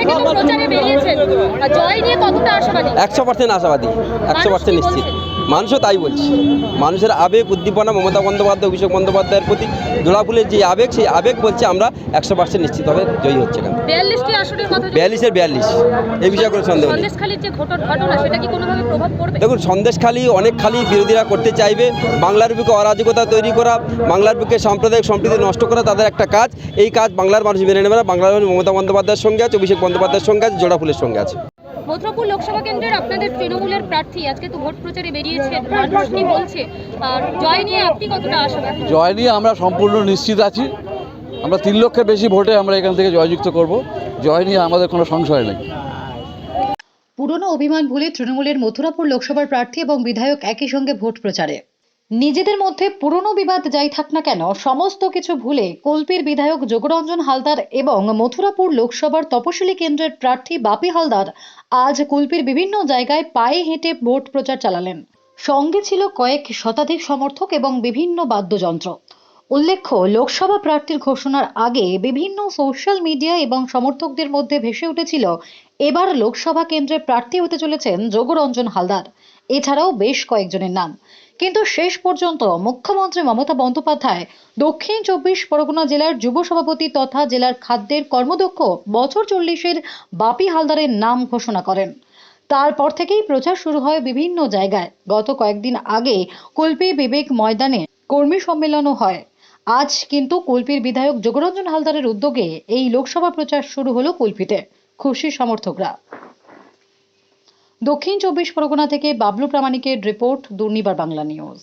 থেকে প্রচারে বেরিয়েছেন। জয় নিয়ে কতটা আশাবাদী? একশো পার্সেন্ট আশাবাদী একশো পার্সেন্ট নিশ্চিত? মানুষও তাই বলছে। মানুষের আবেগ উদ্দীপনা মমতা বন্দ্যোপাধ্যায় অভিষেক বন্দ্যোপাধ্যায়ের প্রতি জোড়াফুলের যে আবেগ সেই আবেগ বলছে আমরা একশো পার্সেন্ট নিশ্চিতভাবে জয়ী হচ্ছে যদি- বিয়াল্লিশের বিয়াল্লিশ। এই বিষয়ে কোনো সন্দেহ নেই। দেখুন সন্দেশখালী অনেক খালি বিরোধীরা করতে চাইবে। বাংলার বুকে অরাজকতা তৈরি করা বাংলার বুকে সাম্প্রদায়িক সম্প্রীতি নষ্ট করা তাদের একটা কাজ। এই কাজ বাংলার মানুষ মেনে নেবে না। বাংলার মানুষ মমতা বন্দ্যোপাধ্যায়ের সঙ্গে আছে অভিষেক বন্দ্যোপাধ্যায়ের সঙ্গে আছে জোড়াফুলের সঙ্গে আছে। মথুরাপুর লোকসভা কেন্দ্রের আপনাদের তৃণমূলের প্রার্থী। আজকে তো ভোট প্রচারে বেরিয়েছে মানুষ কি বলছে। আর জয় নিয়ে আপনি কতটা আশাবাদী? জয় নিয়ে আমরা সম্পূর্ণ নিশ্চিত আছি। আমরা তিন লক্ষের বেশি ভোটে আমরা এখান থেকে জয়যুক্ত করব। জয় নিয়ে আমাদের কোনো সংশয় নেই। পুরনো অভিমান ভুলে তৃণমূলের মথুরাপুর লোকসভার প্রার্থী এবং বিধায়ক একই সঙ্গে ভোট প্রচারে। নিজেদের মধ্যে পুরনো বিবাদ যাই থাক না কেন, সমস্ত কিছু ভুলে কল্পির বিধায়ক যোগরঞ্জন হালদার এবং মথুরাপুর লোকসভার তপশিলি কেন্দ্রের প্রার্থী বাপি হালদার আজ কুলপির বিভিন্ন জায়গায় পায়ে হেঁটে ভোট প্রচার চালালেন। সঙ্গে ছিল কয়েক শতাধিক সমর্থক এবং বিভিন্ন বাদ্যযন্ত্র। উল্লেখ্য, লোকসভা প্রার্থীর ঘোষণার আগে বিভিন্ন সোশ্যাল মিডিয়া এবং সমর্থকদের মধ্যে ভেসে উঠেছিল, এবার লোকসভা কেন্দ্রে প্রার্থী হতে চলেছেন যোগরঞ্জন হালদার। এছাড়াও বেশ কয়েকজনের নাম। কিন্তু শেষ পর্যন্ত মুখ্যমন্ত্রী মমতা বন্দ্যোপাধ্যায় দক্ষিণ চব্বিশ পরগনা জেলার যুব সভাপতি তথা জেলার খাদ্যের কর্মদক্ষ বছর চল্লিশের বাপি হালদারের নাম ঘোষণা করেন। তারপর থেকেই প্রচার শুরু হয় বিভিন্ন জায়গায়। গত কয়েকদিন আগে কুলপি বিবেক ময়দানে কর্মী সম্মেলনও হয়। আজ কিন্তু কুলপির বিধায়ক যোগরঞ্জন হালদারের উদ্যোগে এই লোকসভা প্রচার শুরু হলো কুলপিতে। খুশি সমর্থকরা। দক্ষিণ চব্বিশ পরগনা থেকে বাবলু প্রামাণিকের রিপোর্ট দুর্নিবার বাংলা নিউজ।